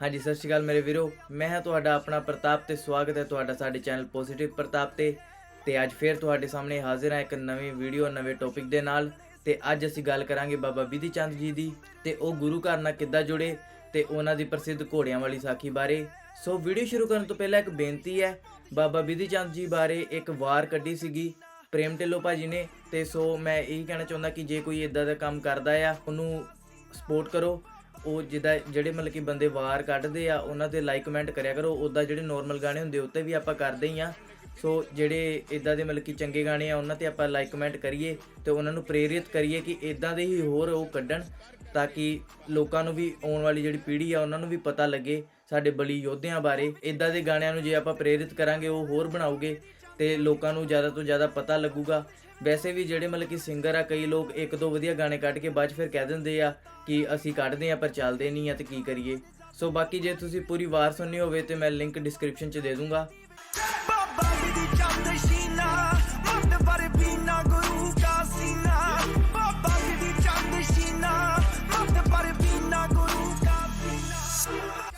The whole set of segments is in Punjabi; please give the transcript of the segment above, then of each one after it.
ਹਾਂਜੀ, ਸਤਿ ਸ਼੍ਰੀ ਅਕਾਲ ਮੇਰੇ ਵੀਰੋ। ਮੈਂ ਹਾਂ ਤੁਹਾਡਾ ਆਪਣਾ ਪ੍ਰਤਾਪ ਤੇ ਸਵਾਗਤ ਹੈ ਤੁਹਾਡਾ ਸਾਡੇ ਚੈਨਲ ਪੋਜ਼ਿਟਿਵ ਪ੍ਰਤਾਪ ਤੇ। ਤੇ ਅੱਜ ਫੇਰ ਤੁਹਾਡੇ ਸਾਹਮਣੇ ਹਾਜ਼ਰ ਹਾਂ ਇੱਕ ਨਵੀਂ ਵੀਡੀਓ ਨਵੇਂ ਟੌਪਿਕ ਦੇ ਨਾਲ। ਤੇ ਅੱਜ ਅਸੀਂ ਗੱਲ ਕਰਾਂਗੇ ਬਾਬਾ ਬਿਧੀ ਚੰਦ ਜੀ ਦੀ। ਤੇ ਉਹ ਗੁਰੂ ਘਰ ਨਾਲ ਕਿੱਦਾਂ ਜੁੜੇ ਤੇ ਉਹਨਾਂ ਦੀ ਪ੍ਰਸਿੱਧ ਘੋੜਿਆਂ ਵਾਲੀ ਸਾਖੀ ਬਾਰੇ। ਸੋ ਵੀਡੀਓ ਸ਼ੁਰੂ ਕਰਨ ਤੋਂ ਪਹਿਲਾਂ ਇੱਕ ਬੇਨਤੀ ਹੈ, ਬਾਬਾ ਬਿਧੀ ਚੰਦ ਜੀ ਬਾਰੇ ਇੱਕ ਵਾਰ ਕੱਢੀ ਸੀਗੀ, ਪ੍ਰੇਮ ਢਿੱਲੋਂ ਭਾਜੀ ਨੇ। ਤੇ ਸੋ ਮੈਂ ਇਹੀ ਕਹਿਣਾ ਚਾਹੁੰਦਾ ਕਿ ਜੇ ਕੋਈ ਇਦਾਂ ਦਾ ਕੰਮ ਕਰਦਾ ਆ, ਉਹਨੂੰ ਸਪੋਰਟ ਕਰੋ। ਉਹ ਜਿੱਦਾਂ ਜਿਹੜੇ ਮਤਲਬ ਕਿ ਬੰਦੇ ਵਾਰ ਕੱਢਦੇ ਆ, ਉਹਨਾਂ ਤੇ ਲਾਈਕ ਕਮੈਂਟ ਕਰਿਆ ਕਰੋ। ਉਦਾਂ ਜਿਹੜੇ ਨਾਰਮਲ ਗਾਣੇ ਹੁੰਦੇ ਉੱਤੇ ਵੀ ਆਪਾਂ ਕਰਦੇ ਹੀ ਆ। ਸੋ ਜਿਹੜੇ ਇਦਾਂ ਦੇ ਮਤਲਬ ਕਿ ਚੰਗੇ ਗਾਣੇ ਆ, ਉਹਨਾਂ ਤੇ ਆਪਾਂ ਲਾਈਕ ਕਮੈਂਟ ਕਰੀਏ ਤੇ ਉਹਨਾਂ ਨੂੰ ਪ੍ਰੇਰਿਤ ਕਰੀਏ ਕਿ ਇਦਾਂ ਦੇ ਹੀ ਹੋਰ ਉਹ ਕੱਢਣ ਤਾਂ ਕਿ ਲੋਕਾਂ ਨੂੰ ਵੀ ਆਉਣ ਵਾਲੀ ਜਿਹੜੀ ਪੀੜ੍ਹੀ ਆ, ਉਹਨਾਂ ਨੂੰ ਵੀ ਪਤਾ ਲੱਗੇ ਸਾਡੇ ਬਲੀ ਯੋਧਿਆਂ ਬਾਰੇ। ਇਦਾਂ ਦੇ ਗਾਣਿਆਂ ਨੂੰ ਜੇ ਆਪਾਂ ਪ੍ਰੇਰਿਤ ਕਰਾਂਗੇ, ਉਹ ਹੋਰ ਬਣਾਉਗੇ ਤੇ ਲੋਕਾਂ ਨੂੰ ਜ਼ਿਆਦਾ ਤੋਂ ਜ਼ਿਆਦਾ ਪਤਾ ਲੱਗੂਗਾ। ਵੈਸੇ ਵੀ ਜਿਹੜੇ ਮਤਲਬ ਕਿ ਸਿੰਗਰ ਆ ਕਈ ਲੋਕ ਇੱਕ ਦੋ ਵਧੀਆ ਗਾਣੇ ਕੱਢ ਕੇ ਬਾਅਦ 'ਚ ਫਿਰ ਕਹਿ ਦਿੰਦੇ ਆ ਕਿ ਅਸੀਂ ਕੱਢਦੇ ਆ ਪਰ ਚੱਲਦੇ ਨਹੀਂ ਆ ਤੇ ਕੀ ਕਰੀਏ। ਸੋ ਬਾਕੀ ਜੇ ਤੁਸੀਂ ਪੂਰੀ ਵਾਰ ਸੁਣਨੀ ਹੋਵੇ ਤੇ ਮੈਂ ਲਿੰਕ ਡਿਸਕ੍ਰਿਪਸ਼ਨ 'ਚ ਦੇ ਦੂੰਗਾ।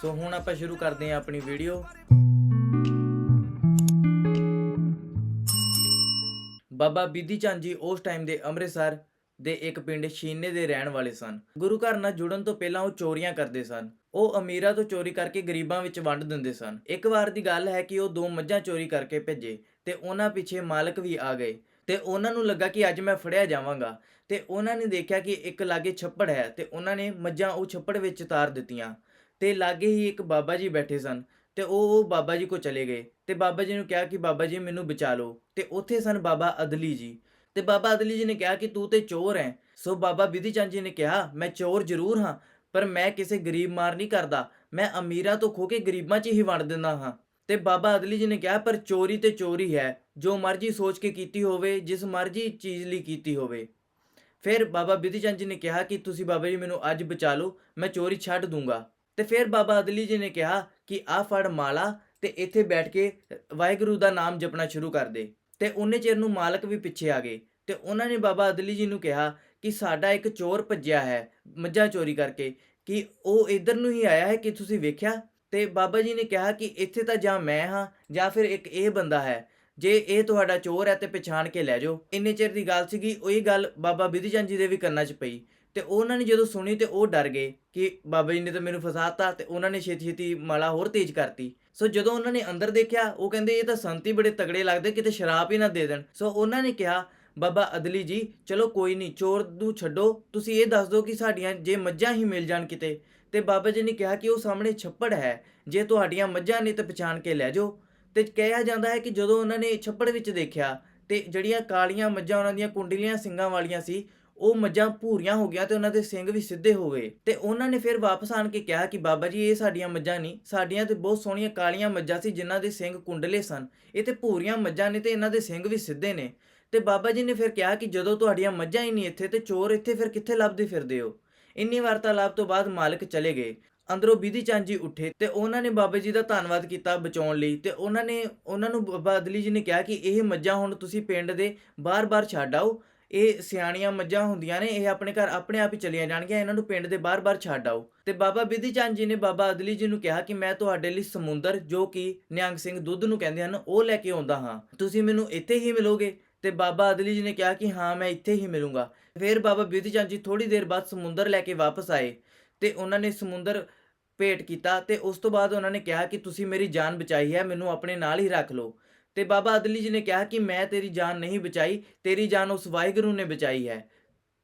ਸੋ ਹੁਣ ਆਪਾਂ ਸ਼ੁਰੂ ਕਰਦੇ ਹਾਂ ਆਪਣੀ ਵੀਡੀਓ ਬਾਬਾ ਬਿਧੀ ਚੰਦ ਜੀ ਉਸ ਟਾਈਮ ਦੇ ਅੰਮ੍ਰਿਤਸਰ ਦੇ ਇੱਕ ਪਿੰਡ ਸ਼ੀਨੇ ਦੇ ਰਹਿਣ ਵਾਲੇ ਸਨ। ਗੁਰੂ ਘਰ ਨਾਲ ਜੁੜਨ ਤੋਂ ਪਹਿਲਾਂ ਉਹ ਚੋਰੀਆਂ ਕਰਦੇ ਸਨ। ਉਹ ਅਮੀਰਾਂ ਤੋਂ ਚੋਰੀ ਕਰਕੇ ਗਰੀਬਾਂ ਵਿੱਚ ਵੰਡ ਦਿੰਦੇ ਸਨ। ਇੱਕ ਵਾਰ ਦੀ ਗੱਲ ਹੈ ਕਿ ਉਹ ਦੋ ਮੱਝਾਂ ਚੋਰੀ ਕਰਕੇ ਭੇਜੇ ਤੇ ਉਹਨਾਂ ਪਿੱਛੇ ਮਾਲਕ ਵੀ ਆ ਗਏ ਤੇ ਉਹਨਾਂ ਨੂੰ ਲੱਗਾ ਕਿ ਅੱਜ ਮੈਂ ਫੜਿਆ ਜਾਵਾਂਗਾ ਤੇ ਉਹਨਾਂ ਨੇ ਦੇਖਿਆ ਕਿ ਇੱਕ ਲਾਗੇ ਛੱਪੜ ਹੈ ਤੇ ਉਹਨਾਂ ਨੇ ਮੱਝਾਂ ਉਹ ਛੱਪੜ ਵਿੱਚ ਤਾਰ ਦਿੱਤੀਆਂ ਤੇ ਲਾਗੇ ਹੀ ਇੱਕ ਬਾਬਾ ਜੀ ਬੈਠੇ ਸਨ ਤੇ ਉਹ ਉਹ ਬਾਬਾ ਜੀ ਕੋ ਚਲੇ ਗਏ। ਤੇ ਬਾਬਾ ਜੀ ਨੂੰ ਕਿਹਾ ਕਿ ਬਾਬਾ ਜੀ ਮੈਨੂੰ ਬਚਾ ਲਓ। ਤੇ ਉੱਥੇ ਸਨ ਬਾਬਾ ਅਦਲੀ ਜੀ। ਤੇ ਬਾਬਾ ਅਦਲੀ ਜੀ ਨੇ ਕਿਹਾ ਕਿ ਤੂੰ ਤੇ ਚੋਰ ਹੈ। ਸੋ ਬਾਬਾ ਬਿਧੀ ਚੰਦ ਜੀ ਨੇ ਕਿਹਾ, ਮੈਂ ਚੋਰ ਜ਼ਰੂਰ ਹਾਂ, ਪਰ ਮੈਂ ਕਿਸੇ ਗਰੀਬ ਮਾਰ ਨਹੀਂ ਕਰਦਾ। ਮੈਂ ਅਮੀਰਾਂ ਤੋਂ ਖੋ ਕੇ ਗਰੀਬਾਂ 'ਚ ਹੀ ਵੰਡ ਦਿੰਦਾ ਹਾਂ। ਤੇ ਬਾਬਾ ਅਦਲੀ ਜੀ ਨੇ ਕਿਹਾ, ਪਰ ਚੋਰੀ ਤੇ ਚੋਰੀ ਹੈ। ਜੋ ਮਰਜ਼ੀ ਸੋਚ ਕੇ ਕੀਤੀ ਹੋਵੇ, ਜਿਸ ਮਰਜ਼ੀ ਚੀਜ਼ ਲਈ ਕੀਤੀ ਹੋਵੇ। ਫਿਰ ਬਾਬਾ ਬਿਧੀ ਚੰਦ ਜੀ ਨੇ ਕਿਹਾ ਕਿ, ਤੁਸੀਂ ਬਾਬਾ ਜੀ ਮੈਨੂੰ ਅੱਜ ਬਚਾ ਲਓ, ਮੈਂ ਚੋਰੀ ਛੱਡ ਦੂੰਗਾ। ਤੇ ਫਿਰ ਬਾਬਾ ਅਦਲੀ ਜੀ ਨੇ ਕਿਹਾ ਕਿ ਆ ਫੜ ਮਾਲਾ ਤੇ ਇੱਥੇ ਬੈਠ ਕੇ ਵਾਹਿਗੁਰੂ ਦਾ ਨਾਮ ਜਪਣਾ ਸ਼ੁਰੂ ਕਰ ਦੇ। ਤੇ ਉਹਨੇ ਚਿਰ ਨੂੰ ਮਾਲਕ ਵੀ ਪਿੱਛੇ ਆ ਗਏ। ਤੇ ਉਹਨਾਂ ਨੇ ਬਾਬਾ ਅਦਲੀ ਜੀ ਨੂੰ ਕਿਹਾ ਕਿ ਸਾਡਾ ਇੱਕ ਚੋਰ ਭੱਜਿਆ ਹੈ ਮੱਝਾਂ ਚੋਰੀ ਕਰਕੇ, ਕਿ ਉਹ ਇਧਰ ਨੂੰ ਹੀ ਆਇਆ ਹੈ ਕਿ ਤੁਸੀਂ ਵੇਖਿਆ? ਤੇ ਬਾਬਾ ਜੀ ਨੇ ਕਿਹਾ ਕਿ ਇੱਥੇ ਤਾਂ ਜਾਂ ਮੈਂ ਹਾਂ ਜਾਂ ਫਿਰ ਇੱਕ ਇਹ ਬੰਦਾ ਹੈ। ਜੇ ਇਹ ਤੁਹਾਡਾ ਚੋਰ ਹੈ ਤੇ ਪਛਾਣ ਕੇ ਲੈ ਜਾਓ। ਇੰਨੇ ਚਿਰ ਦੀ ਗੱਲ ਸੀਗੀ, ਉਹੀ ਗੱਲ ਬਾਬਾ ਬਿਧੀ ਜੀ ਦੇ ਵੀ ਕੰਨਾਂ 'ਚ ਪਈ। ਤੇ ਉਹਨਾਂ ਨੇ ਜਦੋਂ ਸੁਣੀ ਤੇ ਉਹ ਡਰ ਗਏ ਕਿ ਬਾਬਾ ਜੀ ਨੇ ਤਾਂ ਮੈਨੂੰ ਫਸਾਤਾ ਤੇ ਉਹਨਾਂ ਨੇ ਛੇਤੀ ਛੇਤੀ ਮਾਲਾ ਹੋਰ ਤੇਜ਼ ਕਰਤੀ। ਸੋ ਜਦੋਂ ਉਹਨਾਂ ਨੇ ਅੰਦਰ ਦੇਖਿਆ, ਉਹ ਕਹਿੰਦੇ, ਇਹ ਤਾਂ ਸੰਤੀ ਬੜੇ ਤਗੜੇ ਲੱਗਦੇ, ਕਿਤੇ ਸ਼ਰਾਬ ਹੀ ਨਾ ਦੇ ਦੇਣ। ਸੋ ਉਹਨਾਂ ਨੇ ਕਿਹਾ, ਬਾਬਾ ਅਦਲੀ ਜੀ, ਚਲੋ ਕੋਈ ਨਹੀਂ, ਚੋਰ ਨੂੰ ਛੱਡੋ, ਤੁਸੀਂ ਇਹ ਦੱਸ ਦਿਓ ਕਿ ਸਾਡੀਆਂ ਜੇ ਮੱਝਾਂ ਹੀ ਮਿਲ ਜਾਣ ਕਿਤੇ। ਤੇ ਬਾਬਾ ਜੀ ਨੇ ਕਿਹਾ ਕਿ ਉਹ ਸਾਹਮਣੇ ਛੱਪੜ ਹੈ, ਜੇ ਤੁਹਾਡੀਆਂ ਮੱਝਾਂ ਨੇ ਤਾਂ ਪਛਾਣ ਕੇ ਲੈ ਜਾਓ। ਤੇ ਕਿਹਾ ਜਾਂਦਾ ਹੈ ਕਿ ਜਦੋਂ ਉਹਨਾਂ ਨੇ ਛੱਪੜ ਵਿੱਚ ਦੇਖਿਆ, ਤੇ ਜਿਹੜੀਆਂ ਕਾਲੀਆਂ ਮੱਝਾਂ, ਉਹਨਾਂ ਦੀਆਂ ਕੁੰਡਲੀਆਂ ਸਿੰਗਾਂ ਵਾਲੀਆਂ ਸੀ ਉਹ ਮੱਝਾਂ ਭੂਰੀਆਂ ਹੋ ਗਿਆ ਤੇ ਉਹਨਾਂ ਦੇ ਸਿੰਘ ਵੀ ਸਿੱਧੇ ਹੋ ਗਏ। ਤੇ ਉਹਨਾਂ ਨੇ ਫਿਰ ਵਾਪਸ ਆਣ ਕੇ ਕਿਹਾ ਕਿ ਬਾਬਾ ਜੀ, ਇਹ ਸਾਡੀਆਂ ਮੱਝਾਂ ਨਹੀਂ, ਸਾਡੀਆਂ ਤੇ ਬਹੁਤ ਸੋਹਣੀਆਂ ਕਾਲੀਆਂ ਮੱਝਾਂ ਸੀ ਜਿਨ੍ਹਾਂ ਦੇ ਸਿੰਘ ਕੁੰਡਲੇ ਸਨ। ਇਹ ਤੇ ਭੂਰੀਆਂ ਮੱਝਾਂ ਨੇ ਤੇ ਇਹਨਾਂ ਦੇ ਸਿੰਘ ਵੀ ਸਿੱਧੇ ਨੇ। ਤੇ ਬਾਬਾ ਜੀ ਨੇ ਫਿਰ ਕਿਹਾ ਕਿ ਜਦੋਂ ਤੁਹਾਡੀਆਂ ਮੱਝਾਂ ਹੀ ਨਹੀਂ ਇੱਥੇ, ਤੇ ਚੋਰ ਇੱਥੇ ਫਿਰ ਕਿੱਥੇ ਲੱਭਦੇ ਫਿਰਦੇ ਹੋ? ਇੰਨੀ ਵਾਰਤਾਲਾਪ ਤੋਂ ਬਾਅਦ ਮਾਲਕ ਚਲੇ ਗਏ। ਅੰਦਰੋਂ ਬਿਧੀ ਚੰਦ ਜੀ ਉੱਠੇ ਤੇ ਉਹਨਾਂ ਨੇ ਬਾਬਾ ਜੀ ਦਾ ਧੰਨਵਾਦ ਕੀਤਾ ਬਚਾਉਣ ਲਈ ਤੇ ਉਹਨਾਂ ਨੇ, ਉਹਨਾਂ ਨੂੰ ਬਾਬਾ ਅਦਲੀ ਜੀ ਨੇ ਕਿਹਾ ਕਿ ਇਹ ਮੱਝਾਂ ਹੁਣ ਤੁਸੀਂ ਪਿੰਡ ਦੇ ਬਾਰ-ਬਾਰ ਛੱਡ ਆਓ। ਇਹ ਸਿਆਣੀਆਂ ਮੱਝਾਂ ਹੁੰਦੀਆਂ ਨੇ, ਇਹ ਆਪਣੇ ਘਰ ਆਪਣੇ ਆਪ ਹੀ ਚਲੀਆਂ ਜਾਣਗੀਆਂ, ਇਹਨਾਂ ਨੂੰ ਪਿੰਡ ਦੇ ਬਾਹਰ ਬਾਹਰ ਛੱਡ ਆਓ। ਤੇ ਬਾਬਾ ਬਿਧੀ ਚੰਦ ਜੀ ਨੇ ਬਾਬਾ ਅਦਲੀ ਜੀ ਨੂੰ ਕਿਹਾ ਕਿ ਮੈਂ ਤੁਹਾਡੇ ਲਈ ਸਮੁੰਦਰ, ਜੋ ਕਿ ਨਿਹੰਗ ਸਿੰਘ ਦੁੱਧ ਨੂੰ ਕਹਿੰਦੇ ਹਨ, ਉਹ ਲੈ ਕੇ ਆਉਂਦਾ ਹਾਂ। ਤੁਸੀਂ ਮੈਨੂੰ ਇੱਥੇ ਹੀ ਮਿਲੋਗੇ? ਤੇ ਬਾਬਾ ਅਦਲੀ ਜੀ ਨੇ ਕਿਹਾ ਕਿ ਹਾਂ, ਮੈਂ ਇੱਥੇ ਹੀ ਮਿਲੂੰਗਾ। ਫਿਰ ਬਾਬਾ ਬਿਧੀ ਚੰਦ ਜੀ ਥੋੜੀ ਦੇਰ ਬਾਅਦ ਸਮੁੰਦਰ ਲੈ ਕੇ ਵਾਪਸ ਆਏ ਤੇ ਉਹਨਾਂ ਨੇ ਸਮੁੰਦਰ ਭੇਟ ਕੀਤਾ ਤੇ ਉਸ ਤੋਂ ਬਾਅਦ ਉਹਨਾਂ ਨੇ ਕਿਹਾ ਕਿ ਤੁਸੀਂ ਮੇਰੀ ਜਾਨ ਬਚਾਈ ਹੈ, ਮੈਨੂੰ ਆਪਣੇ ਨਾਲ ਹੀ ਰੱਖ ਲਓ। ਤੇ ਬਾਬਾ ਅਦਲੀ ਜੀ ਨੇ ਕਿਹਾ ਕਿ ਮੈਂ ਤੇਰੀ ਜਾਨ ਨਹੀਂ ਬਚਾਈ, ਤੇਰੀ ਜਾਨ ਉਸ ਵਾਹਿਗੁਰੂ ਨੇ ਬਚਾਈ ਹੈ।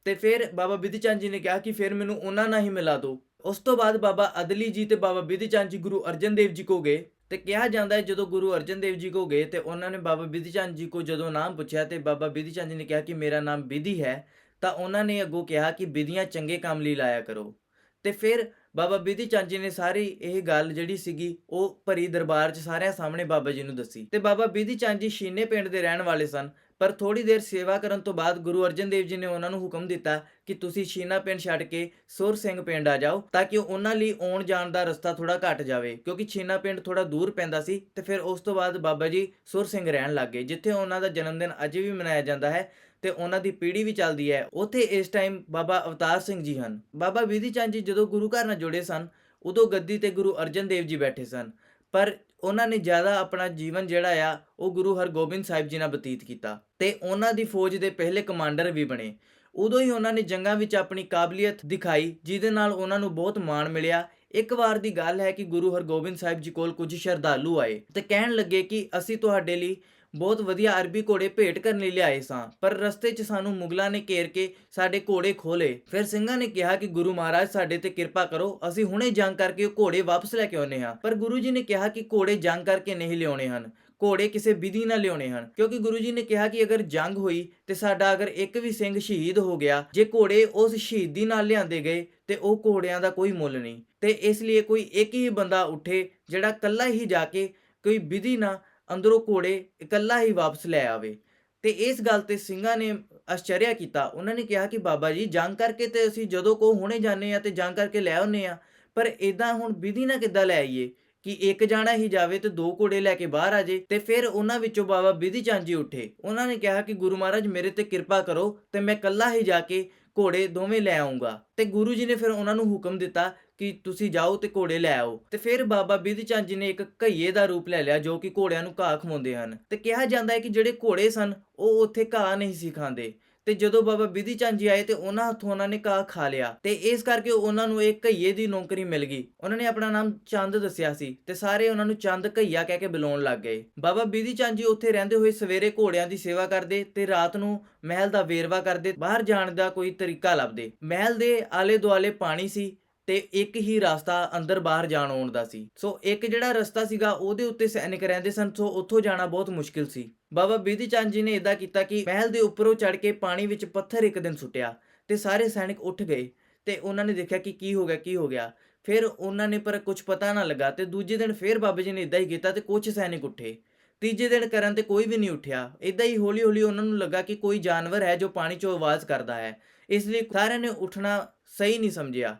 ਤੇ ਫਿਰ ਬਾਬਾ ਬਿਧੀ ਚੰਦ ਜੀ ਨੇ ਕਿਹਾ ਕਿ ਫਿਰ ਮੈਨੂੰ ਉਹਨਾਂ ਨਾਲ ਹੀ ਮਿਲਾ ਦਿਓ ਉਸ ਤੋਂ ਬਾਅਦ ਬਾਬਾ ਅਦਲੀ ਜੀ ਤੇ ਬਾਬਾ ਬਿਧੀ ਚੰਦ ਜੀ ਗੁਰੂ ਅਰਜਨ ਦੇਵ ਜੀ ਕੋ ਗਏ। ਤੇ ਕਿਹਾ ਜਾਂਦਾ ਹੈ ਜਦੋਂ ਗੁਰੂ ਅਰਜਨ ਦੇਵ ਜੀ ਕੋ ਗਏ ਤੇ ਉਹਨਾਂ ਨੇ ਬਾਬਾ ਬਿਧੀ ਚੰਦ ਜੀ ਕੋ ਜਦੋਂ ਨਾਮ ਪੁੱਛਿਆ ਤੇ ਬਾਬਾ ਬਿਧੀ ਚੰਦ ਜੀ ਨੇ ਕਿਹਾ ਕਿ ਮੇਰਾ ਨਾਮ ਬਿਧੀ ਹੈ, ਤਾਂ ਉਹਨਾਂ ਨੇ ਅੱਗੋਂ ਕਿਹਾ ਕਿ ਬਿਧੀਆਂ ਚੰਗੇ ਕੰਮ ਲਈ ਲਾਇਆ ਕਰੋ। ਤੇ ਫਿਰ ਬਾਬਾ ਬਿਧੀ ਚੰਦ ਜੀ ਨੇ ਸਾਰੀ ਇਹ ਗੱਲ ਜਿਹੜੀ ਸੀਗੀ, ਉਹ ਭਰੀ ਦਰਬਾਰ 'ਚ ਸਾਰਿਆਂ ਸਾਹਮਣੇ ਬਾਬਾ ਜੀ ਨੂੰ ਦੱਸੀ। ਤੇ ਬਾਬਾ ਬਿਧੀ ਚੰਦ ਜੀ ਸ਼ੀਨੇ ਪਿੰਡ ਦੇ ਰਹਿਣ ਵਾਲੇ ਸਨ, ਪਰ ਥੋੜੀ ਦੇਰ ਸੇਵਾ ਕਰਨ ਤੋਂ ਬਾਅਦ ਗੁਰੂ ਅਰਜਨ ਦੇਵ ਜੀ ਨੇ ਉਹਨਾਂ ਨੂੰ ਹੁਕਮ ਦਿੱਤਾ ਕਿ ਤੁਸੀਂ ਸ਼ੀਨਾ ਪਿੰਡ ਛੱਡ ਕੇ ਸੁਰ ਸਿੰਘ ਪਿੰਡ ਆ ਜਾਓ, ਤਾਂ ਕਿ ਉਹਨਾਂ ਲਈ ਆਉਣ ਜਾਣ ਦਾ ਰਸਤਾ ਥੋੜਾ ਘਟ ਜਾਵੇ, ਕਿਉਂਕਿ ਸ਼ੀਨਾ ਪਿੰਡ ਥੋੜਾ ਦੂਰ ਪੈਂਦਾ ਸੀ, ਤੇ ਫਿਰ ਉਸ ਤੋਂ ਬਾਅਦ ਬਾਬਾ ਜੀ ਸੁਰ ਸਿੰਘ ਰਹਿਣ ਲੱਗ ਗਏ, ਜਿੱਥੇ ਉਹਨਾਂ ਦਾ ਜਨਮ ਦਿਨ ਅੱਜ ਵੀ ਮਨਾਇਆ ਜਾਂਦਾ ਹੈ। ਤੇ ਉਹਨਾਂ ਦੀ ਪੀੜ੍ਹੀ ਵੀ ਚੱਲਦੀ ਹੈ। ਉੱਥੇ ਇਸ ਟਾਈਮ ਬਾਬਾ ਅਵਤਾਰ ਸਿੰਘ ਜੀ ਹਨ। ਬਾਬਾ ਬਿਧੀ ਚੰਦ ਜੀ ਜਦੋਂ ਗੁਰੂ ਘਰ ਨਾਲ ਜੁੜੇ ਸਨ, ਉਦੋਂ ਗੱਦੀ ਤੇ ਗੁਰੂ ਅਰਜਨ ਦੇਵ ਜੀ ਬੈਠੇ ਸਨ। ਪਰ ਉਹਨਾਂ ਨੇ ਜ਼ਿਆਦਾ ਆਪਣਾ ਜੀਵਨ ਜਿਹੜਾ ਆ, ਉਹ ਗੁਰੂ ਹਰਗੋਬਿੰਦ ਸਾਹਿਬ ਜੀ ਨਾਲ ਬਤੀਤ ਕੀਤਾ ਤੇ ਉਹਨਾਂ ਦੀ ਫੌਜ ਦੇ ਪਹਿਲੇ ਕਮਾਂਡਰ ਵੀ ਬਣੇ। ਉਦੋਂ ਹੀ ਉਹਨਾਂ ਨੇ ਜੰਗਾਂ ਵਿੱਚ ਆਪਣੀ ਕਾਬਲੀਅਤ ਦਿਖਾਈ, ਜਿਹਦੇ ਨਾਲ ਉਹਨਾਂ ਨੂੰ ਬਹੁਤ ਮਾਣ ਮਿਲਿਆ। ਇੱਕ ਵਾਰ ਦੀ ਗੱਲ ਹੈ ਕਿ ਗੁਰੂ ਹਰਗੋਬਿੰਦ ਸਾਹਿਬ ਜੀ ਕੋਲ ਕੁਝ ਸ਼ਰਧਾਲੂ ਆਏ ਤੇ ਕਹਿਣ ਲੱਗੇ ਕਿ ਅਸੀਂ ਤੁਹਾਡੇ ਲਈ ਬਹੁਤ ਵਧੀਆ ਅਰਬੀ ਘੋੜੇ ਭੇਟ ਕਰਨ ਲਈ ਲਿਆਏ ਸਾਂ, ਪਰ ਰਸਤੇ 'ਚ ਸਾਨੂੰ ਮੁਗਲਾਂ ਨੇ ਘੇਰ ਕੇ ਸਾਡੇ ਘੋੜੇ ਖੋਲੇ ਫਿਰ ਸਿੰਘਾਂ ਨੇ ਕਿਹਾ ਕਿ ਗੁਰੂ ਮਹਾਰਾਜ ਸਾਡੇ ਤੇ ਕਿਰਪਾ ਕਰੋ, ਅਸੀਂ ਹੁਣੇ ਜੰਗ ਕਰਕੇ ਉਹ ਘੋੜੇ ਵਾਪਸ ਲੈ ਕੇ ਆਉਨੇ ਹਾਂ। ਪਰ ਗੁਰੂ ਜੀ ਨੇ ਕਿਹਾ ਕਿ ਘੋੜੇ ਜੰਗ ਕਰਕੇ ਨਹੀਂ ਲਿਆਉਣੇ ਹਨ, ਘੋੜੇ ਕਿਸੇ ਵਿਧੀ ਨਾਲ ਲਿਆਉਣੇ ਹਨ। ਕਿਉਂਕਿ ਗੁਰੂ ਜੀ ਨੇ ਕਿਹਾ ਕਿ ਅਗਰ ਜੰਗ ਹੋਈ ਤੇ ਸਾਡਾ ਅਗਰ ਇੱਕ ਵੀ ਸਿੰਘ ਸ਼ਹੀਦ ਹੋ ਗਿਆ, ਜੇ ਘੋੜੇ ਉਸ ਸ਼ਹੀਦੀ ਨਾਲ ਲਿਆਂਦੇ ਗਏ, ਤੇ ਉਹ ਘੋੜਿਆਂ ਦਾ ਕੋਈ ਮੁੱਲ ਨਹੀਂ। ਤੇ ਇਸ ਲਈ ਕੋਈ ਇੱਕ ਹੀ ਬੰਦਾ ਉੱਠੇ ਜਿਹੜਾ ਕੱਲਾ ਹੀ ਜਾ ਕੇ ਕੋਈ ਵਿਧੀ ਨਾਲ ਅੰਦਰੋਂ ਘੋੜੇ ਇਕੱਲਾ ਹੀ ਵਾਪਸ ਲੈ ਆਵੇ। ਤੇ ਇਸ ਗੱਲ ਤੇ ਸਿੰਘਾਂ ਨੇ ਆਸ਼ਚਰਿਆ ਕੀਤਾ। ਉਹਨਾਂ ਨੇ ਕਿਹਾ ਕਿ ਬਾਬਾ ਜੀ, ਜੰਗ ਕਰਕੇ ਤੇ ਅਸੀਂ ਜਦੋਂ ਕੋ ਹੁਣੇ ਜਾਂਦੇ ਆ ਤੇ ਜੰਗ ਕਰਕੇ ਲੈ ਆਉਨੇ ਆ ਪਰ ਇਦਾਂ ਹੁਣ ਵਿਧੀ ਨਾ ਕਿੱਦਾਂ ਲੈ ਆਈਏ ਕਿ ਇੱਕ ਜਾਣਾ ਹੀ ਜਾਵੇ ਤੇ ਦੋ ਘੋੜੇ ਲੈ ਕੇ ਬਾਹਰ ਆ ਜੇ ਤੇ ਫਿਰ ਉਹਨਾਂ ਵਿੱਚੋਂ ਬਾਬਾ ਬਿਧੀ ਚੰਦ ਜੀ ਉੱਠੇ। ਉਹਨਾਂ ਨੇ ਕਿਹਾ ਕਿ ਗੁਰੂ ਮਹਾਰਾਜ, ਮੇਰੇ ਤੇ ਕਿਰਪਾ ਕਰੋ ਤੇ ਮੈਂ ਇਕੱਲਾ ਹੀ ਜਾ ਕੇ ਘੋੜੇ ਦੋਵੇਂ ਲੈ ਆਉਂਗਾ ਤੇ ਗੁਰੂ ਜੀ ਨੇ ਫਿਰ ਉਹਨਾਂ ਨੂੰ ਹੁਕਮ ਦਿੱਤਾ ਕਿ ਤੁਸੀਂ ਜਾਓ ਤੇ ਘੋੜੇ ਲੈ ਆਓ। ਤੇ ਫਿਰ ਬਾਬਾ ਬਿਧੀ ਚੰਦ ਜੀ ਨੇ ਇੱਕ ਘਈਏ ਦਾ ਰੂਪ ਲੈ ਲਿਆ ਜੋ ਕਿ ਘੋੜਿਆਂ ਨੂੰ ਘਾਹ ਖਵਾਉਂਦੇ ਹਨ। ਤੇ ਕਿਹਾ ਜਾਂਦਾ ਹੈ ਕਿ ਜਿਹੜੇ ਘੋੜੇ ਸਨ, ਉਹ ਉੱਥੇ ਘਾਹ ਨਹੀਂ ਸੀ ਖਾਂਦੇ। ਤੇ ਜਦੋਂ ਬਾਬਾ ਬਿਧੀ ਚੰਦ ਜੀ ਆਏ ਤੇ ਉਹਨਾਂ ਹੱਥੋਂ ਉਹਨਾਂ ਨੇ ਘਾਹ ਖਾ ਲਿਆ ਤੇ ਇਸ ਕਰਕੇ ਉਹਨਾਂ ਨੂੰ ਇੱਕ ਘਈਏ ਦੀ ਨੌਕਰੀ ਮਿਲ ਗਈ। ਉਹਨਾਂ ਨੇ ਆਪਣਾ ਨਾਮ ਚੰਦ ਦੱਸਿਆ ਸੀ ਤੇ ਸਾਰੇ ਉਹਨਾਂ ਨੂੰ ਚੰਦ ਘਈਆ ਕਹਿ ਕੇ ਬੁਲਾਉਣ ਲੱਗ ਗਏ। ਬਾਬਾ ਬਿਧੀ ਚੰਦ ਜੀ ਉੱਥੇ ਰਹਿੰਦੇ ਹੋਏ ਸਵੇਰੇ ਘੋੜਿਆਂ ਦੀ ਸੇਵਾ ਕਰਦੇ ਤੇ ਰਾਤ ਨੂੰ ਮਹਿਲ ਦਾ ਵੇਰਵਾ ਕਰਦੇ, ਬਾਹਰ ਜਾਣ ਦਾ ਕੋਈ ਤਰੀਕਾ ਲੱਭਦੇ। ਮਹਿਲ ਦੇ ਆਲੇ ਦੁਆਲੇ ਪਾਣੀ ਸੀ ਤੇ ਇੱਕ ਹੀ ਰਸਤਾ ਅੰਦਰ ਬਾਹਰ ਜਾਣ ਆਉਣ ਦਾ ਸੀ। ਸੋ ਇੱਕ ਜਿਹੜਾ ਰਸਤਾ ਸੀਗਾ, ਉਹਦੇ ਉੱਤੇ ਸੈਨਿਕ ਰਹਿੰਦੇ ਸਨ, ਸੋ ਉੱਥੋਂ ਜਾਣਾ ਬਹੁਤ ਮੁਸ਼ਕਿਲ ਸੀ। ਬਾਬਾ ਬੀਦੀ ਚੰਦ ਜੀ ਨੇ ਇਦਾਂ ਕੀਤਾ ਕਿ ਮਹਿਲ ਦੇ ਉੱਪਰੋਂ ਚੜ ਕੇ ਪਾਣੀ ਵਿੱਚ ਪੱਥਰ ਇੱਕ ਦਿਨ ਸੁੱਟਿਆ ਤੇ ਸਾਰੇ ਸੈਨਿਕ ਉੱਠ ਗਏ ਤੇ ਉਹਨਾਂ ਨੇ ਦੇਖਿਆ ਕਿ ਕੀ ਹੋ ਗਿਆ, ਕੀ ਹੋ ਗਿਆ। ਫਿਰ ਉਹਨਾਂ ਨੇ ਪਰ ਕੁਝ ਪਤਾ ਨਾ ਲੱਗਾ ਤੇ ਦੂਜੇ ਦਿਨ ਫਿਰ ਬਾਬਾ ਜੀ ਨੇ ਇਦਾਂ ਹੀ ਕੀਤਾ ਤੇ ਕੁਝ ਸੈਨਿਕ ਉੱਠੇ। ਤੀਜੇ ਦਿਨ ਕਰਨ ਤੇ ਕੋਈ ਵੀ ਨਹੀਂ ਉੱਠਿਆ। ਇਦਾਂ ਹੀ ਹੌਲੀ ਹੌਲੀ ਉਹਨਾਂ ਨੂੰ ਲੱਗਾ ਕਿ ਕੋਈ ਜਾਨਵਰ ਹੈ ਜੋ ਪਾਣੀ 'ਚੋਂ ਆਵਾਜ਼ ਕਰਦਾ ਹੈ। ਇਸ ਲਈ ਸਾਰਿਆਂ ਨੇ ਉੱਠਣਾ ਸਹੀ ਨਹੀਂ ਸਮਝਿਆ।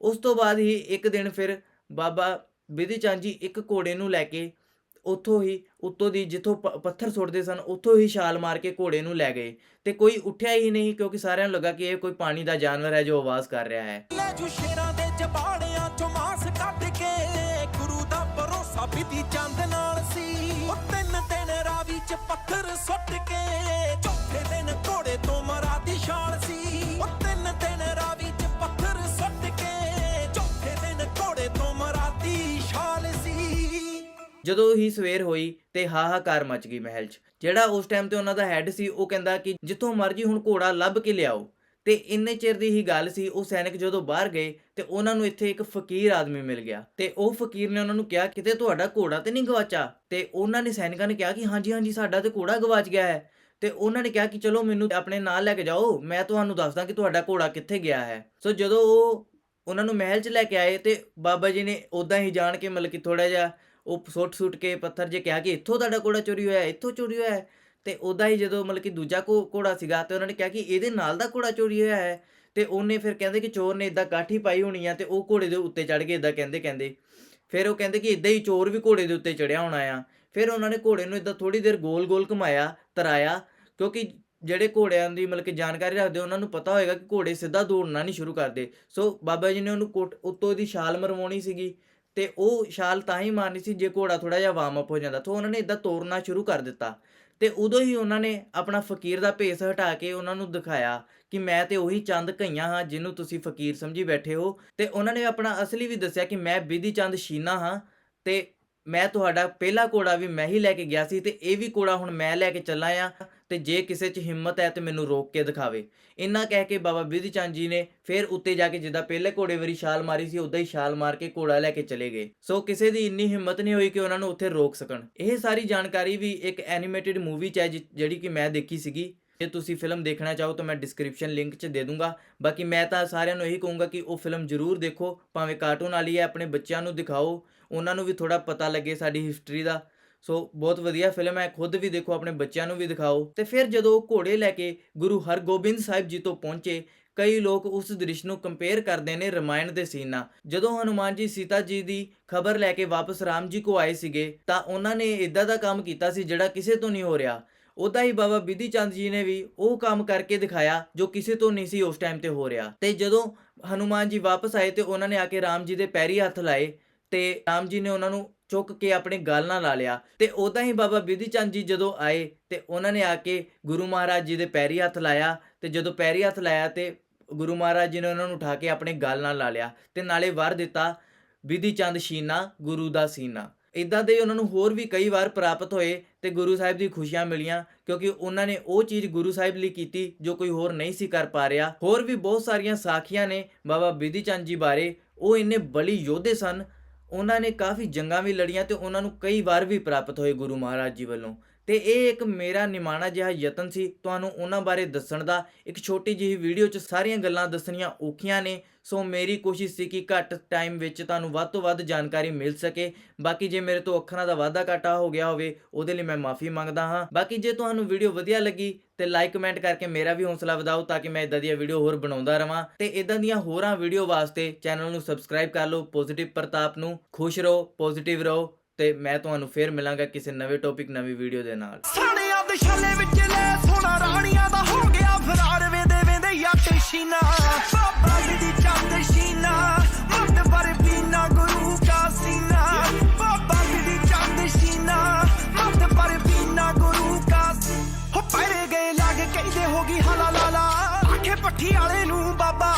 ਉਸ ਤੋਂ ਬਾਅਦ ਹੀ ਇੱਕ ਦਿਨ ਫਿਰ ਬਾਬਾ ਬਿਧੀ ਚੰਦ ਜੀ ਇੱਕ ਘੋੜੇ ਨੂੰ ਲੈ ਕੇ ਉੱਥੋਂ ਹੀ, ਉੱਤੋਂ ਦੀ ਜਿੱਥੋਂ ਪੱਥਰ ਸੁੱਟਦੇ ਸਨ, ਉੱਥੋਂ ਹੀ ਛਾਲ ਮਾਰ ਕੇ ਘੋੜੇ ਨੂੰ ਲੈ ਗਏ। ਤੇ ਕੋਈ ਉੱਠਿਆ ਹੀ ਨਹੀਂ ਕਿਉਂਕਿ ਸਾਰਿਆਂ ਨੂੰ ਲੱਗਾ ਕਿ ਇਹ ਕੋਈ ਪਾਣੀ ਦਾ ਜਾਨਵਰ ਹੈ ਜੋ ਆਵਾਜ਼ ਕਰ ਰਿਹਾ ਹੈ। ਜੂ ਸ਼ੇਰਾਂ ਦੇ ਜਬਾੜਿਆਂ ਚੋਂ ਮਾਸ ਕੱਢ ਕੇ, ਗੁਰੂ ਦਾ ਭਰੋਸਾ ਬਿਧੀ ਚੰਦ ਨਾਲ ਸੀ। ਉਹ ਤਿੰਨ ਦਿਨ ਰਾਵੀ ਚ ਪੱਥਰ ਸੁੱਟ ਜਦੋਂ ਹੀ ਸਵੇਰ ਹੋਈ ਤੇ ਹਾਹਾਕਾਰ ਮਚ ਗਈ ਮਹਿਲ 'ਚ। ਜਿਹੜਾ ਉਸ ਟਾਈਮ ਤੇ ਉਹਨਾਂ ਦਾ ਹੈੱਡ ਸੀ, ਉਹ ਕਹਿੰਦਾ ਕਿ ਜਿੱਥੋਂ ਮਰਜ਼ੀ ਹੁਣ ਘੋੜਾ ਲੱਭ ਕੇ ਲਿਆਓ। ਤੇ ਇੰਨੇ ਚਿਰ ਦੀ ਹੀ ਗੱਲ ਸੀ, ਉਹ ਸੈਨਿਕ ਜਦੋਂ ਬਾਹਰ ਗਏ ਤੇ ਉਹਨਾਂ ਨੂੰ ਇੱਥੇ ਇੱਕ ਫਕੀਰ ਆਦਮੀ ਮਿਲ ਗਿਆ। ਤੇ ਉਹ ਫਕੀਰ ਨੇ ਉਹਨਾਂ ਨੂੰ ਕਿਹਾ, ਕਿਤੇ ਤੁਹਾਡਾ ਘੋੜਾ ਤੇ ਨਹੀਂ ਗਵਾਚਾ? ਤੇ ਉਹਨਾਂ ਨੇ ਸੈਨਿਕਾਂ ਨੇ ਕਿਹਾ ਕਿ ਹਾਂਜੀ ਹਾਂਜੀ, ਸਾਡਾ ਤੇ ਘੋੜਾ ਗਵਾਚ ਗਿਆ ਹੈ। ਤੇ ਉਹਨਾਂ ਨੇ ਕਿਹਾ ਕਿ ਚਲੋ ਮੈਨੂੰ ਆਪਣੇ ਨਾਲ ਲੈ ਕੇ ਜਾਓ, ਮੈਂ ਤੁਹਾਨੂੰ ਦੱਸਦਾ ਕਿ ਤੁਹਾਡਾ ਘੋੜਾ ਕਿੱਥੇ ਗਿਆ ਹੈ। ਸੋ ਜਦੋਂ ਉਹ ਉਹਨਾਂ ਨੂੰ ਮਹਿਲ 'ਚ ਲੈ ਕੇ ਆਏ ਤੇ ਬਾਬਾ ਜੀ ਨੇ ਉਦਾਂ ਹੀ ਜਾਣ ਕੇ ਮਤਲਬ ਕਿ ਥੋੜਾ ਜਿਹਾ ਉਹ ਸੁੱਟ ਸੁੱਟ ਕੇ ਪੱਥਰ ਜੇ ਕਿਹਾ ਕਿ ਇੱਥੋਂ ਤੁਹਾਡਾ ਘੋੜਾ ਚੋਰੀ ਹੋਇਆ, ਇੱਥੋਂ ਚੋਰੀ ਹੋਇਆ ਹੈ। ਤੇ ਉਹਦਾ ਹੀ ਜਦੋਂ ਮਤਲਬ ਕਿ ਦੂਜਾ ਕੋ, ਘੋੜਾ ਸੀਗਾ, ਤੇ ਉਹਨਾਂ ਨੇ ਕਿਹਾ ਕਿ ਇਹਦੇ ਨਾਲ ਦਾ ਘੋੜਾ ਚੋਰੀ ਹੋਇਆ ਹੈ। ਤੇ ਉਹਨੇ ਫਿਰ ਕਹਿੰਦੇ ਕਿ ਚੋਰ ਨੇ ਇਦਾਂ ਕਾਠੀ ਪਾਈ ਹੋਣੀ ਆ ਤੇ ਉਹ ਘੋੜੇ ਦੇ ਉੱਤੇ ਚੜ ਕੇ ਇਦਾਂ ਕਹਿੰਦੇ ਕਹਿੰਦੇ। ਫਿਰ ਉਹ ਕਹਿੰਦੇ ਕਿ ਇਦਾਂ ਹੀ ਚੋਰ ਵੀ ਘੋੜੇ ਦੇ ਉੱਤੇ ਚੜਿਆ ਹੋਣਾ ਆ। ਫਿਰ ਉਹਨਾਂ ਨੇ ਘੋੜੇ ਨੂੰ ਇਦਾਂ ਥੋੜੀ ਦੇਰ ਗੋਲ-ਗੋਲ ਘੁਮਾਇਆ, ਤਰਾਇਆ, ਕਿਉਂਕਿ ਜਿਹੜੇ ਘੋੜਿਆਂ ਦੀ ਮਤਲਬ ਕਿ ਜਾਣਕਾਰੀ ਰੱਖਦੇ, ਉਹਨਾਂ ਨੂੰ ਪਤਾ ਹੋਏਗਾ ਕਿ ਘੋੜੇ ਸਿੱਧਾ ਦੌੜਨਾ ਨਹੀਂ ਸ਼ੁਰੂ ਕਰਦੇ। ਸੋ ਬਾਬਾ ਜੀ ਨੇ ਉਹਨੂੰ ਕੋਟ ਉੱਤੋਂ ਦੀ ਛਾਲ ਮਰਵਾਉਣੀ ਸੀਗੀ। ਤੇ ਉਹ ਛਾਲ ਤਾਂ ਹੀ ਮਾਰਨੀ ਸੀ ਜੇ ਘੋੜਾ ਥੋੜਾ ਜਿਹਾ ਵਾਰਮ ਅਪ ਹੋ ਜਾਂਦਾ। ਤਾਂ ਉਹਨਾਂ ਨੇ ਇਦਾਂ ਤੋਰਨਾ ਸ਼ੁਰੂ ਕਰ ਦਿੱਤਾ। ਤੇ ਉਦੋਂ ਹੀ ਉਹਨਾਂ ਨੇ ਆਪਣਾ ਫਕੀਰ ਦਾ ਭੇਸ ਹਟਾ ਕੇ ਉਹਨਾਂ ਨੂੰ ਦਿਖਾਇਆ ਕਿ ਮੈਂ ਤੇ ਉਹੀ ਚੰਦ ਕਈਆਂ ਹਾਂ ਜਿਹਨੂੰ ਤੁਸੀਂ ਫਕੀਰ ਸਮਝੀ ਬੈਠੇ ਹੋ। ਤੇ ਉਹਨਾਂ ਨੇ ਆਪਣਾ ਅਸਲੀ ਵੀ ਦੱਸਿਆ ਕਿ ਮੈਂ ਬਿਧੀ ਚੰਦ ਸ਼ੀਨਾ ਹਾਂ ਤੇ ਮੈਂ ਤੁਹਾਡਾ ਪਹਿਲਾ ਘੋੜਾ ਵੀ ਮੈਂ ਹੀ ਲੈ ਕੇ ਗਿਆ ਸੀ ਤੇ ਇਹ ਵੀ ਘੋੜਾ ਹੁਣ ਮੈਂ ਲੈ ਕੇ ਚੱਲਾ ਆ। ਤੇ ਜੇ ਕਿਸੇ 'ਚ ਹਿੰਮਤ ਹੈ ਤੇ ਮੈਨੂੰ ਰੋਕ ਕੇ ਦਿਖਾਵੇ। ਇੰਨਾ ਕਹਿ ਕੇ ਬਾਬਾ ਬਿਧੀ ਚੰਦ ਜੀ ਨੇ ਫਿਰ ਉੱਤੇ ਜਾ ਕੇ ਜਿੱਦਾਂ ਪਹਿਲੇ ਘੋੜੇ ਵਾਰੀ ਛਾਲ ਮਾਰੀ ਸੀ ਉਦਾਂ ਹੀ ਛਾਲ ਮਾਰ ਕੇ ਘੋੜਾ ਲੈ ਕੇ ਚਲੇ ਗਏ। ਸੋ ਕਿਸੇ ਦੀ ਇੰਨੀ ਹਿੰਮਤ ਨਹੀਂ ਹੋਈ ਕਿ ਉਹਨਾਂ ਨੂੰ ਉੱਥੇ ਰੋਕ ਸਕਣ। ਇਹ ਸਾਰੀ ਜਾਣਕਾਰੀ ਵੀ ਇੱਕ ਐਨੀਮੇਟਿਡ ਮੂਵੀ 'ਚ ਹੈ ਜਿਹੜੀ ਕਿ ਮੈਂ ਦੇਖੀ ਸੀਗੀ। ਜੇ ਤੁਸੀਂ ਫਿਲਮ ਦੇਖਣਾ ਚਾਹੋ ਤਾਂ ਮੈਂ ਡਿਸਕ੍ਰਿਪਸ਼ਨ ਲਿੰਕ 'ਚ ਦੇ ਦੂੰਗਾ। ਬਾਕੀ ਮੈਂ ਤਾਂ ਸਾਰਿਆਂ ਨੂੰ ਇਹੀ ਕਹੂੰਗਾ ਕਿ ਉਹ ਫਿਲਮ ਜ਼ਰੂਰ ਦੇਖੋ, ਭਾਵੇਂ ਕਾਰਟੂਨ ਵਾਲੀ ਹੈ, ਆਪਣੇ ਬੱਚਿਆਂ ਨੂੰ ਦਿਖਾਓ। ਉਹਨਾਂ ਨੂੰ ਵੀ ਥੋੜਾ ਪਤਾ ਲੱਗੇ ਸਾਡੀ ਹਿਸਟਰੀ ਦਾ। ਸੋ ਬਹੁਤ ਵਧੀਆ ਫਿਲਮ ਹੈ, ਖੁਦ ਵੀ ਦੇਖੋ, ਆਪਣੇ ਬੱਚਿਆਂ ਨੂੰ ਵੀ ਦਿਖਾਓ। ਤੇ ਫਿਰ ਜਦੋਂ ਉਹ ਘੋੜੇ ਲੈ ਕੇ ਗੁਰੂ ਹਰਗੋਬਿੰਦ ਸਾਹਿਬ ਜੀ ਤੋਂ ਪਹੁੰਚੇ, ਕਈ ਲੋਕ ਉਸ ਦ੍ਰਿਸ਼ ਨੂੰ ਕੰਪੇਅਰ ਕਰਦੇ ਨੇ ਰਮਾਇਣ ਦੇ ਸੀਨ ਨਾਲ। ਜਦੋਂ ਹਨੂਮਾਨ ਜੀ ਸੀਤਾ ਜੀ ਦੀ ਖਬਰ ਲੈ ਕੇ ਵਾਪਸ ਰਾਮ ਜੀ ਕੋ ਆਏ ਸੀਗੇ, ਤਾਂ ਉਹਨਾਂ ਨੇ ਇਦਾਂ ਦਾ ਕੰਮ ਕੀਤਾ ਸੀ ਜਿਹੜਾ ਕਿਸੇ ਤੋਂ ਨਹੀਂ ਹੋ ਰਿਹਾ। ਉਦਾਂ ਹੀ ਬਾਬਾ ਬਿਧੀ ਚੰਦ ਜੀ ਨੇ ਵੀ ਉਹ ਕੰਮ ਕਰਕੇ ਦਿਖਾਇਆ ਜੋ ਕਿਸੇ ਤੋਂ ਨਹੀਂ ਸੀ ਉਸ ਟਾਈਮ ਤੇ ਹੋ ਰਿਹਾ। ਤੇ ਜਦੋਂ ਹਨੂਮਾਨ ਜੀ ਵਾਪਸ ਆਏ ਤੇ ਉਹਨਾਂ ਨੇ ਆ ਕੇ ਰਾਮ ਜੀ ਦੇ ਪੈਰੀ ਹੱਥ ਲਾਏ ਤੇ ਰਾਮ ਜੀ ਨੇ ਉਹਨਾਂ ਨੂੰ ਚੁੱਕ ਕੇ ਆਪਣੇ ਗਲ ਨਾਲ ਲਾ ਲਿਆ ਤੇ ਉਦਾਂ ਹੀ ਬਾਬਾ ਬਿਧੀ ਚੰਦ ਜੀ ਜਦੋਂ ਆਏ ਤੇ ਉਹਨਾਂ ਨੇ ਆ ਕੇ ਗੁਰੂ ਮਹਾਰਾਜ ਜੀ ਦੇ ਪੈਰੀ ਹੱਥ ਲਾਇਆ ਤੇ ਜਦੋਂ ਪੈਰੀ ਹੱਥ ਲਾਇਆ ਤੇ ਗੁਰੂ ਮਹਾਰਾਜ ਜੀ ਨੇ ਉਹਨਾਂ ਨੂੰ ਉਠਾ ਕੇ ਆਪਣੇ ਗਲ ਨਾਲ ਲਾ ਲਿਆ ਤੇ ਨਾਲੇ ਵਰ ਦਿੱਤਾ ਵਿਧੀ ਚੰਦ ਸ਼ੀਨਾ, ਗੁਰੂ ਦਾ ਸੀਨਾ। ਇਦਾਂ ਦੇ ਉਹਨਾਂ ਨੂੰ ਹੋਰ ਵੀ ਕਈ ਵਾਰ ਪ੍ਰਾਪਤ ਹੋਏ ਤੇ ਗੁਰੂ ਸਾਹਿਬ ਦੀ ਖੁਸ਼ੀਆਂ ਮਿਲੀਆਂ ਕਿਉਂਕਿ ਉਹਨਾਂ ਨੇ ਉਹ ਚੀਜ਼ ਗੁਰੂ ਸਾਹਿਬ ਲਈ ਕੀਤੀ ਜੋ ਕੋਈ ਹੋਰ ਨਹੀਂ ਸੀ ਕਰ ਪਾ ਰਿਹਾ। ਹੋਰ ਵੀ ਬਹੁਤ ਸਾਰੀਆਂ ਸਾਖੀਆਂ ਨੇ ਬਾਬਾ ਬਿਧੀ ਚੰਦ ਜੀ ਬਾਰੇ। ਉਹ ਇੰਨੇ ਬਲੀ ਯੋਧੇ ਸਨ ਉਹਨਾਂ ਨੇ ਕਾਫੀ ਜੰਗਾਂ ਵੀ ਲੜੀਆਂ ਅਤੇ ਉਹਨਾਂ ਨੂੰ ਕਈ ਵਾਰ ਵੀ ਪ੍ਰਾਪਤ ਹੋਏ ਗੁਰੂ ਮਹਾਰਾਜ ਜੀ ਵੱਲੋਂ। ਤੇ ਇਹ ਇੱਕ ਮੇਰਾ ਨਿਮਾਣਾ ਜਿਹਾ ਯਤਨ ਸੀ। ਤੁਹਾਨੂੰ ਉਹਨਾਂ ਬਾਰੇ ਦੱਸਣ ਦਾ ਇੱਕ ਛੋਟੀ ਜਿਹੀ ਵੀਡੀਓ 'ਚ ਸਾਰੀਆਂ ਗੱਲਾਂ ਦੱਸਣੀਆਂ ਔਖੀਆਂ ਨੇ। ਸੋ ਮੇਰੀ ਕੋਸ਼ਿਸ਼ ਸੀ ਕਿ ਘੱਟ ਟਾਈਮ ਵਿੱਚ ਤੁਹਾਨੂੰ ਵੱਧ ਤੋਂ ਵੱਧ ਜਾਣਕਾਰੀ ਮਿਲ ਸਕੇ। ਬਾਕੀ ਜੇ ਮੇਰੇ ਤੋਂ ਅੱਖਰਾਂ ਦਾ ਵਾਧਾ ਘਾਟਾ ਹੋ ਗਿਆ ਹੋਵੇ, ਉਹਦੇ ਲਈ ਮੈਂ ਮਾਫੀ ਮੰਗਦਾ ਹਾਂ। ਬਾਕੀ ਜੇ ਤੁਹਾਨੂੰ ਵੀਡੀਓ ਵਧੀਆ ਲੱਗੀ, ਤੇ ਲਾਈਕ ਕਮੈਂਟ ਕਰਕੇ ਮੇਰਾ ਵੀ ਹੌਸਲਾ ਵਧਾਓ ਤਾਂ ਕਿ ਮੈਂ ਇਦਾਂ ਦੀਆਂ ਵੀਡੀਓ ਹੋਰ ਬਣਾਉਂਦਾ ਰਵਾਂ। ਤੇ ਇਦਾਂ ਦੀਆਂ ਹੋਰਾਂ ਵੀਡੀਓ ਵਾਸਤੇ ਚੈਨਲ ਨੂੰ ਸਬਸਕ੍ਰਾਈਬ ਕਰ ਲਓ। ਪੋਜ਼ਿਟਿਵ ਪ੍ਰਤਾਪ ਨੂੰ। ਖੁਸ਼ ਰਹੋ ਪੋਜ਼ਿਟਿਵ ਰਹੋ। ਤੇ ਮੈਂ ਤੁਹਾਨੂੰ ਫੇਰ ਮਿਲਾਂਗਾ ਕਿਸੇ ਨਵੇਂ ਟੌਪਿਕ ਨਵੀਂ ਵੀਡੀਓ ਦੇ ਨਾਲ। ਸਾਣਿਆਂ ਦੇ ਛਾਲੇ ਵਿੱਚ ਲੈ, ਸੋਨਾ ਰਾਣੀਆਂ ਦਾ ਹੋ ਗਿਆ ਫਰਾਰ। ਵੇਂਦੇ ਵੇਂਦੇ ਯੱਟ ਸ਼ੀਨਾ, ਬਾਬਾ ਜੀ ਦੀ ਚੰਦ ਸ਼ੀਨਾ ਮੱਤ ਪਰ ਪੀਨਾ ਗੁਰੂ ਕਾ ਸੀਨਾ। ਬਾਬਾ ਜੀ ਦੀ ਚੰਦ ਸ਼ੀਨਾ ਮੱਤ ਪਰ ਪੀਨਾ ਗੁਰੂ ਕਾ ਸੀ- ਹੋ ਪੈਰੇ ਗਏ ਲੱਗ ਕਹਿੰਦੇ ਹੋ ਗਈ ਹਲਾ ਲਾਲਾ ਆਖੇ ਪੱਠੀ ਵਾਲੇ ਨੂੰ ਬਾਬਾ